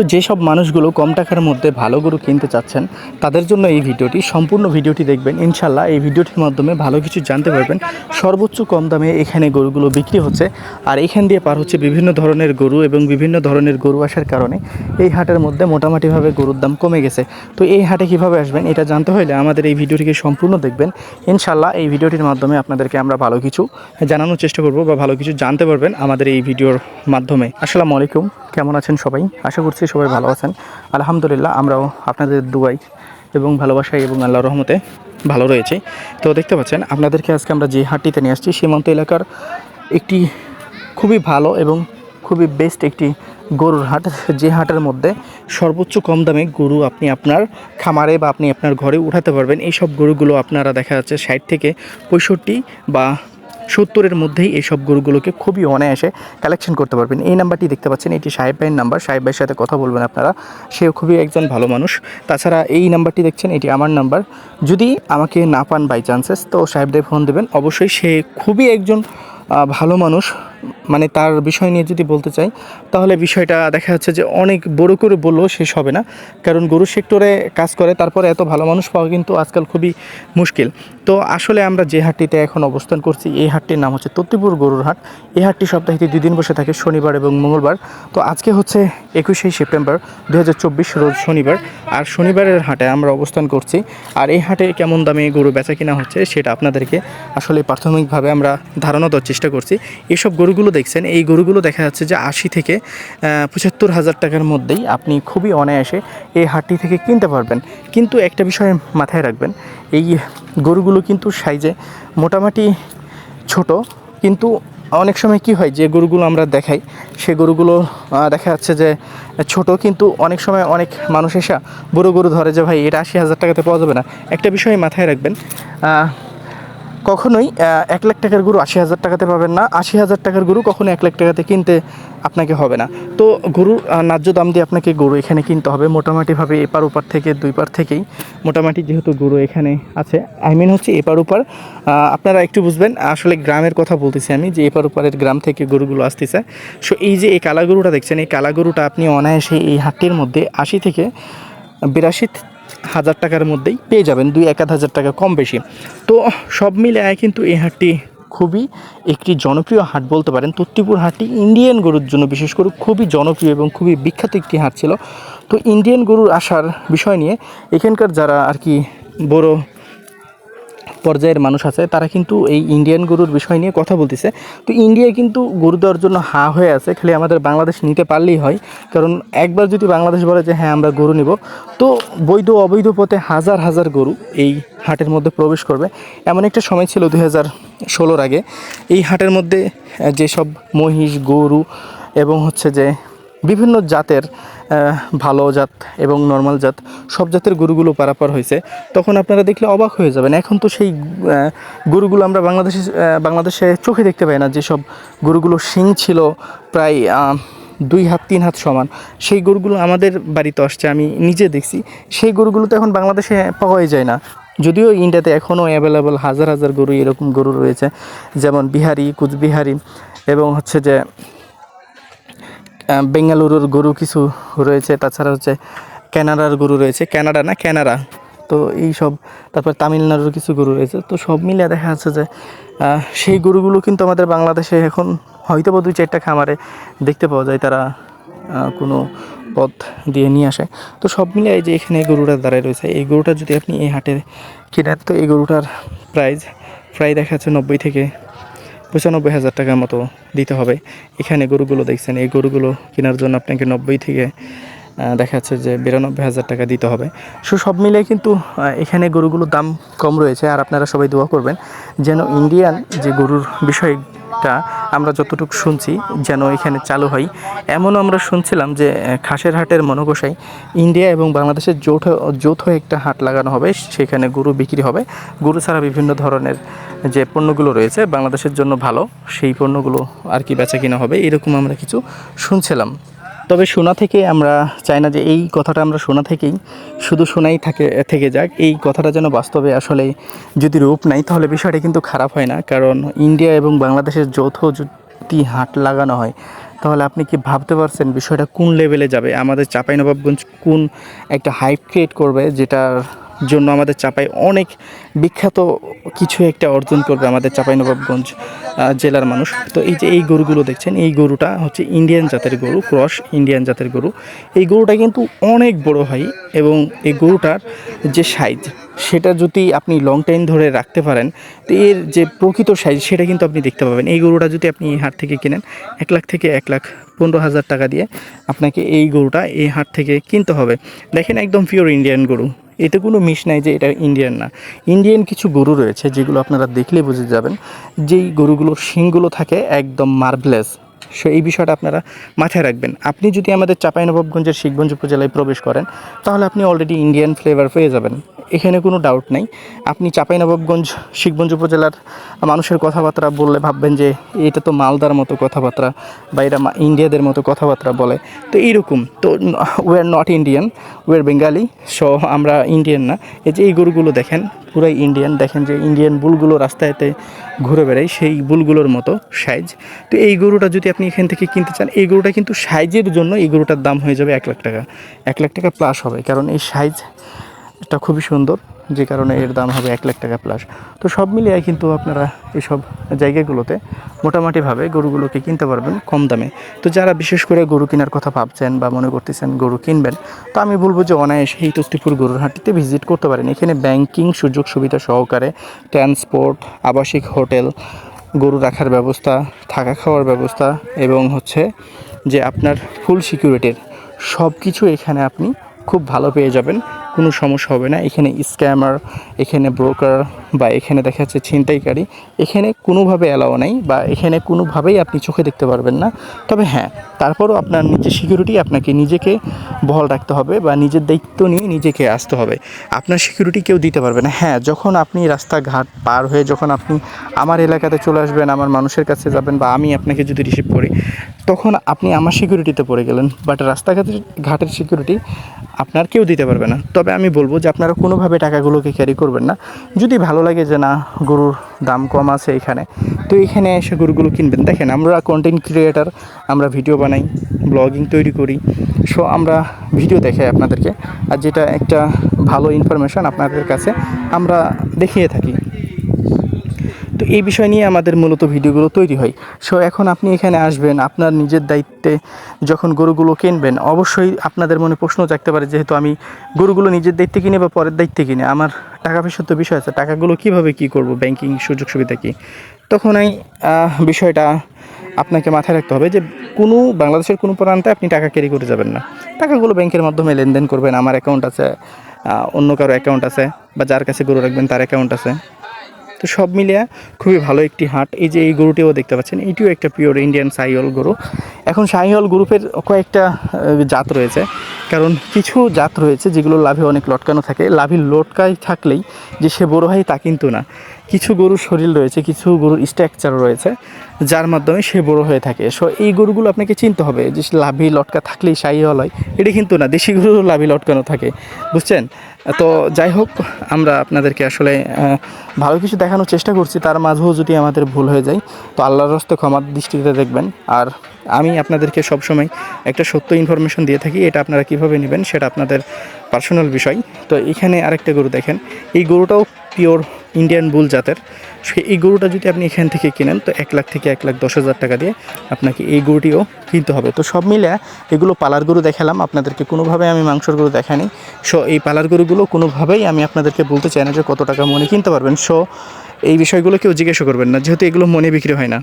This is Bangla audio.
তো যেসব মানুষগুলো কম টাকার মধ্যে ভালো গরু কিনতে চাচ্ছেন, তাদের জন্য এই ভিডিওটি, সম্পূর্ণ ভিডিওটি দেখবেন। ইনশাল্লাহ এই ভিডিওটির মাধ্যমে ভালো কিছু জানতে পারবেন। সর্বোচ্চ কম দামে এখানে গরুগুলো বিক্রি হচ্ছে। আর এখান দিয়ে পার হচ্ছে বিভিন্ন ধরনের গরু এবং বিভিন্ন ধরনের গরু আসার কারণে এই হাটের মধ্যে মোটামুটিভাবে গরুর দাম কমে গেছে। তো এই হাটে কীভাবে আসবেন এটা জানতে হলে আমাদের এই ভিডিওটিকে সম্পূর্ণ দেখবেন। ইনশাল্লাহ এই ভিডিওটির মাধ্যমে আপনাদেরকে আমরা ভালো কিছু জানানোর চেষ্টা করব বা ভালো কিছু জানতে পারবেন আমাদের এই ভিডিওর মাধ্যমে। আসসালামু আলাইকুম, কেমন আছেন সবাই? আশা করছি সবাই ভালো আছেন। আলহামদুলিল্লাহ, আমরাও আপনাদের দুয়াই এবং ভালোবাসায় এবং আল্লাহর রহমতে ভালো রয়েছে। তো দেখতে পাচ্ছেন, আপনাদেরকে আজকে আমরা যে হাটটিতে নিয়ে আসছি, সীমান্ত এলাকার একটি খুবই ভালো এবং খুবই বেস্ট একটি গরুর হাট। যে হাটের মধ্যে সর্বোচ্চ কম দামে গরু আপনি আপনার খামারে বা আপনি আপনার ঘরে উঠাতে পারবেন। এই সব গরুগুলো আপনারা দেখা যাচ্ছে ষাট থেকে পঁয়ষট্টি বা সত্তরের মধ্যেই এইসব গরুগুলোকে খুবই অনায়াসে কালেকশন করতে পারবেন। এই নাম্বারটি দেখতে পাচ্ছেন, এটি সাহেব ভাইয়ের নাম্বার। সাহেব ভাইয়ের সাথে কথা বলবেন আপনারা। সে খুবই একজন ভালো মানুষ। তাছাড়া এই নাম্বারটি দেখছেন, এটি আমার নাম্বার। যদি আমাকে না পান বাই চান্সেস তো সাহেব সাহেবদের ফোন দেবেন। অবশ্যই সে খুবই একজন ভালো মানুষ। মানে তার বিষয় নিয়ে যদি বলতে চাই, তাহলে বিষয়টা দেখা যাচ্ছে যে অনেক বড় করে বললেও শেষ হবে না। কারণ গরু সেক্টরে কাজ করে, তারপরে এত ভালো মানুষ পাওয়া কিন্তু আজকাল খুবই মুশকিল। তো আসলে আমরা যে হাটটিতে এখন অবস্থান করছি, এই হাটটির নাম হচ্ছে তত্তিপুর গরুর হাট। এই হাটটি সপ্তাহে দুই দিন বসে থাকে, শনিবার এবং মঙ্গলবার। তো আজকে হচ্ছে একুশে সেপ্টেম্বর দু হাজার চব্বিশ রোজ শনিবার, আর শনিবারের হাটে আমরা অবস্থান করছি। আর এই হাটে কেমন দামে গরু বেচা কিনা হচ্ছে, সেটা আপনাদেরকে আসলে প্রাথমিকভাবে আমরা ধারণা দেওয়ার চেষ্টা করছি। এসব গরুগুলো দেখছেন, এই গরুগুলো দেখা যাচ্ছে যে আশি থেকে পঁচাত্তর হাজার টাকার মধ্যেই আপনি খুবই অনায়াসে এই হাটটি থেকে কিনতে পারবেন। কিন্তু একটা বিষয় মাথায় রাখবেন, এই গরুগুলো কিন্তু সাইজে মোটামুটি ছোট, কিন্তু অনেক সময় কি হয়, যে গরুগুলো আমরা দেখাই, সে গরুগুলো দেখা যাচ্ছে যে ছোট, কিন্তু অনেক সময় অনেক মানুষ এসে বড় গরু ধরে যে, ভাই, এটা আশি হাজার টাকাতে পাওয়া যাবে না। একটা বিষয় মাথায় রাখবেন কখনোই এক লাখ টাকার গরু আশি হাজার টাকাতে পাবেন না। আশি হাজার টাকার গরু কখনো এক লাখ টাকাতে কিনতে আপনাকে হবে না। তো গরুর ন্যায্য দাম দিয়ে আপনাকে গরু এখানে কিনতে হবে। মোটামুটিভাবে এপার ওপার থেকে, দুই পার থেকেই। মোটামুটি যেহেতু গরু এখানে আছে আই মিন হচ্ছে এপার ওপার। আপনারা একটু বুঝবেন, আসলে গ্রামের কথা বলতেছি আমি, যে এপার ওপারের গ্রাম থেকে গরুগুলো আসতেছে। সো এই যে এই কালা গরুটা দেখছেন, এই কালা গরুটা আপনি অনায়াসে এই হাটটির মধ্যে আশি থেকে বিরাশি হাজার টাকার মধ্যেই পেয়ে যাবেন, দুই এক হাজার টাকা কম বেশি। তো সব মিলে কিন্তু এই হাটটি খুবই একটি জনপ্রিয় হাট বলতে পারেন। তত্তিপুর হাটটি ইন্ডিয়ান গরুর জন্য বিশেষ করে খুবই জনপ্রিয় এবং খুবই বিখ্যাত একটি হাট ছিল। তো ইন্ডিয়ান গরুর আসার বিষয় নিয়ে এখানকার যারা আর কি বড় পর্যায়ের মানুষ আছে, তারা কিন্তু এই ইন্ডিয়ান গরুর বিষয় নিয়ে কথা বলতেছে। তো ইন্ডিয়া কিন্তু গরু দেওয়ার জন্য হা হয়ে আছে, খালি আমাদের বাংলাদেশ নিতে পারলেই হয়। কারণ একবার যদি বাংলাদেশ বলে যে হ্যাঁ আমরা গরু নিব, তো বৈধ অবৈধ পথে হাজার হাজার গরু এই হাটের মধ্যে প্রবেশ করবে। এমন একটা সময় ছিল দুই হাজার ষোলোর আগে। এই হাটের মধ্যে যেসব মহিষ, গরু এবং হচ্ছে যে বিভিন্ন জাতের ভালো জাত এবং নর্মাল জাত সব জাতের গরুগুলো পারাপার হয়েছে। তখন আপনারা দেখলে অবাক হয়ে যাবেন, এখন তো সেই গরুগুলো আমরা বাংলাদেশে বাংলাদেশে চোখে দেখতে পাই না, যেসব গরুগুলো শিং ছিল প্রায় দুই হাত, তিন হাত সমান, সেই গরুগুলো আমাদের বাড়িতে আসছে, আমি নিজে দেখছি। সেই গরুগুলো তো এখন বাংলাদেশে পাওয়াই যায় না। যদিও ইন্ডিয়াতে এখনও অ্যাভেলেবল হাজার হাজার গরু এরকম গরু রয়েছে, যেমন বিহারি, কুচবিহারি এবং হচ্ছে যে বেঙ্গালুরুর গরু কিছু রয়েছে, তাছাড়া হচ্ছে ক্যানাডার গরু রয়েছে, ক্যানাডা না ক্যানাডা তো এই সব, তারপর তামিলনাড়ুর কিছু গরু রয়েছে, তো সব মিলে দেখা যাচ্ছে যে সেই গরুগুলো কিন্তু আমাদের বাংলাদেশে এখন হয়তো বা দুই চারটা খামারে দেখতে পাওয়া যায়, তারা কোনো পথ দিয়ে নিয়ে আসে। তো সব মিলে এই যে এখানে গরুটা দাঁড়ায় রয়েছে, এই গরুটা যদি আপনি এই হাটে কিনেন, তো এই গরুটার প্রাইস প্রায় দেখা যাচ্ছে নব্বই থেকে পঁচানব্বই হাজার টাকার মতো দিতে হবে। এখানে গরুগুলো দেখছেন, এই গরুগুলো কেনার জন্য আপনাকে নব্বই থেকে দেখা যাচ্ছে যে বিরানব্বই হাজার টাকা দিতে হবে। সো সব মিলে কিন্তু এখানে গরুগুলোর দাম কম রয়েছে। আর আপনারা সবাই দোয়া করবেন যেন ইন্ডিয়ান যে গরুর বিষয়টা আমরা যতটুকু শুনছি যেন এখানে চালু হয়। এমনও আমরা শুনছিলাম যে খাসের হাটের মনগোসাই ইন্ডিয়া এবং বাংলাদেশের যৌথ যৌথ একটা হাট লাগানো হবে, সেখানে গরু বিক্রি হবে। গরু ছাড়া বিভিন্ন ধরনের যে পণ্যগুলো রয়েছে, বাংলাদেশের জন্য ভালো, সেই পণ্যগুলো আর কি বেচা কিনা হবে, এরকম আমরা কিছু শুনছিলাম। তবে শোনা থেকে আমরা চাই না যে এই কথাটা আমরা শোনা থেকেই শুধু শোনাই থাকে, থেকে যাক। এই কথাটা যেন বাস্তবে আসলে যদি রূপ নাই তাহলে বিষয়টা কিন্তু খারাপ হয় না। কারণ ইন্ডিয়া এবং বাংলাদেশের যৌথ যদি হাট লাগানো হয়, তাহলে আপনি কি ভাবতে পারছেন বিষয়টা কোন লেভেলে যাবে? আমাদের চাঁপাইনবাবগঞ্জ কোন একটা হাইপ ক্রিয়েট করবে, যেটার জন্য আমাদের চাপাই অনেক বিখ্যাত কিছু একটা অর্জন করবে আমাদের চাঁপাইনবাবগঞ্জ জেলার মানুষ। তো এই যে এই গরুগুলো দেখছেন, এই গরুটা হচ্ছে ইন্ডিয়ান জাতের গরু, ক্রস ইন্ডিয়ান জাতের গরু। এই গরুটা কিন্তু অনেক বড় হয় এবং এই গরুটার যে সাইজ, সেটা যদি আপনি লং টাইম ধরে রাখতে পারেন, তো এর যে প্রকৃত সাইজ, সেটা কিন্তু আপনি দেখতে পাবেন। এই গরুটা যদি আপনি এই হাট থেকে কিনেন, এক লাখ থেকে এক লাখ পনেরো হাজার টাকা দিয়ে আপনাকে এই গরুটা এই হাট থেকে কিনতে হবে। দেখেন একদম পিওর ইন্ডিয়ান গরু। এতে কোনো মিশ নাই যে এটা ইন্ডিয়ান না। ইন্ডিয়ান কিছু গরু রয়েছে যেগুলো আপনারা দেখলে বুঝে যাবেন। যেই গরুগুলোর শিংগুলো থাকে একদম মার্ভলেস সো এই বিষয়টা আপনারা মাথায় রাখবেন। আপনি যদি আমাদের চাঁপাইনবাবগঞ্জের শিখগঞ্জ উপজেলায় প্রবেশ করেন, তাহলে আপনি অলরেডি ইন্ডিয়ান ফ্লেভার পেয়ে যাবেন। এখানে কোনো ডাউট নেই। আপনি চাঁপাইনবাবগঞ্জ শিখগঞ্জ উপজেলার মানুষের কথাবার্তা বললে ভাববেন যে, এটা তো মালদার মতো কথাবার্তা বা এটা ইন্ডিয়াদের মতো কথাবার্তা বলে। তো এইরকম। তো we are not Indian we are Bengali so আমরা ইন্ডিয়ান না। এই যে এই গরুগুলো দেখেন, পুরাই ইন্ডিয়ান দেখেন যে ইন্ডিয়ান বুলগুলো রাস্তায়তে ঘুরে বেড়ায়, সেই বুলগুলোর মতো সাইজ তো এই গরুটা যদি আপনি এখান থেকে কিনতে চান, এই গরুটা কিন্তু সাইজের জন্য এই গরুটার দাম হয়ে যাবে এক লাখ টাকা। এক লাখ টাকা প্লাস হবে, কারণ এই সাইজ এটা খুবই সুন্দর, যে কারণে এর দাম হবে এক লাখ টাকা প্লাস তো সব মিলিয়ে কিন্তু আপনারা এইসব জায়গাগুলোতে মোটামুটিভাবে গরুগুলোকে কিনতে পারবেন কম দামে। তো যারা বিশেষ করে গরু কেনার কথা ভাবছেন বা মনে করতেছেন গরু কিনবেন, তো আমি বলব যে অনায়াসে এই তস্তিপুর গরুর হাটিতে ভিজিট করতে পারেন। এখানে ব্যাংকিং সুযোগ সুবিধা সহকারে ট্রান্সপোর্ট আবাসিক হোটেল গরু রাখার ব্যবস্থা, থাকা খাওয়ার ব্যবস্থা এবং হচ্ছে যে আপনার ফুল সিকিউরিটির সব কিছু এখানে আপনি খুব ভালো পেয়ে যাবেন। কোনো সমস্যা হবে না। এখানে স্ক্যামার, এখানে ব্রোকার বা এখানে দেখা যাচ্ছে ছিনতাইকারী, এখানে কোনোভাবে অ্যালাও নাই বা এখানে কোনোভাবেই আপনি চোখে দেখতে পারবেন না। তবে হ্যাঁ তারপরও আপনার নিজের সিকিউরিটি আপনাকে নিজেকে বহাল রাখতে হবে বা নিজের দায়িত্ব নিয়ে নিজেকে আসতে হবে। আপনার সিকিউরিটি কেউ দিতে পারবে না। হ্যাঁ যখন আপনি রাস্তাঘাট পার হয়ে যখন আপনি আমার এলাকাতে চলে আসবেন, আমার মানুষের কাছে যাবেন বা আমি আপনাকে যদি রিসিভ করি, তখন আপনি আমার সিকিউরিটিতে পড়ে গেলেন। বাট রাস্তাঘাটের, ঘাটের সিকিউরিটি আপনার কেউ দিতে পারবে না। তবে আমি বলব যে আপনারা কোনোভাবে টাকাগুলোকে ক্যারি করবেন না। যদি ভালো লাগে যে না, গরুর দাম কম আছে এখানে, তো এখানে এসে গরুগুলো কিনবেন। দেখেন, আমরা কন্টেন্ট ক্রিয়েটার আমরা ভিডিও বানাই ব্লগিং তৈরি করি। সো আমরা ভিডিও দেখাই আপনাদেরকে। আর যেটা একটা ভালো ইনফরমেশান আপনাদের কাছে, আমরা দেখিয়ে থাকি। তো এই বিষয় নিয়ে আমাদের মূলত ভিডিওগুলো তৈরি হয়। সো এখন আপনি এখানে আসবেন, আপনার নিজের দায়িত্বে যখন গরুগুলো কিনবেন, অবশ্যই আপনাদের মনে প্রশ্ন জাগতে পারে, যেহেতু আমি গরুগুলো নিজের দায়িত্বে কিনে বা পরের দায়িত্বে কিনে, আমার টাকা পয়সার তো বিষয় আছে, টাকাগুলো কীভাবে কি করব ব্যাংকিং সুযোগ সুবিধা কী? তখন এই বিষয়টা আপনাকে মাথায় রাখতে হবে যে কোনো বাংলাদেশের কোনো প্রান্তে আপনি টাকা ক্যারি করে যাবেন না। টাকাগুলো ব্যাংকের মাধ্যমে লেনদেন করবেন, আমার অ্যাকাউন্ট আছে অন্য কারও অ্যাকাউন্ট আছে, বা যার কাছে গরু রাখবেন তার অ্যাকাউন্ট আছে। তো সব মিলিয়ে খুবই ভালো একটি হাট। এই যে এই গরুটিও দেখতে পাচ্ছেন, এটিও একটা পিওর ইন্ডিয়ান সাইহল গরু। এখন সাইহল গ্রুপের কয়েকটা জাত রয়েছে। কারণ কিছু জাত রয়েছে যেগুলো লাভে অনেক লটকানো থাকে। লাভের লটকাই থাকলেই যে সে বড়ো হয় তা কিন্তু না। কিছু গরুর শরীর রয়েছে, কিছু গরুর স্ট্রাকচার রয়েছে, যার মাধ্যমে সে বড় হয়ে থাকে। সো এই গরুগুলো আপনাকে চিনতে হবে, যে লাভি লটকা থাকলেই সাইহল হয় এটা কিন্তু না, দেশি গরু লাভি লটকানো থাকে, বুঝছেন? তো যাই হোক, আমরা আপনাদেরকে আসলে ভালো কিছু দেখানোর চেষ্টা করছি, তার মাঝেও যদি আমাদের ভুল হয়ে যায়, তো আল্লাহর হস্তে ক্ষমার দৃষ্টিতে দেখবেন। আর আমি আপনাদেরকে সবসময় একটা সত্য ইনফরমেশন দিয়ে থাকি, এটা আপনারা কীভাবে নেবেন সেটা আপনাদের পার্সোনাল বিষয়। তো এখানে আরেকটা গরু দেখেন, এই গরুটাও পিওর ইন্ডিয়ান বুল জাতের। সে এই গরুটা যদি আপনি এখান থেকে কেনেন, তো এক লাখ থেকে এক লাখ দশ হাজার টাকা দিয়ে আপনাকে এই গরুটিও কিনতে হবে। তো সব মিলে এগুলো পালার গরু দেখালাম, আপনাদেরকে কোনোভাবে আমি মাংসর গরু দেখানি সো এই পালার গরুগুলো কোনোভাবেই আমি আপনাদেরকে বলতে চাই না যে কত টাকা মনে কিনতে পারবেন। সো এই বিষয়গুলো কেউ জিজ্ঞাসা করবেন না, যেহেতু এগুলো মনে বিক্রি হয় না।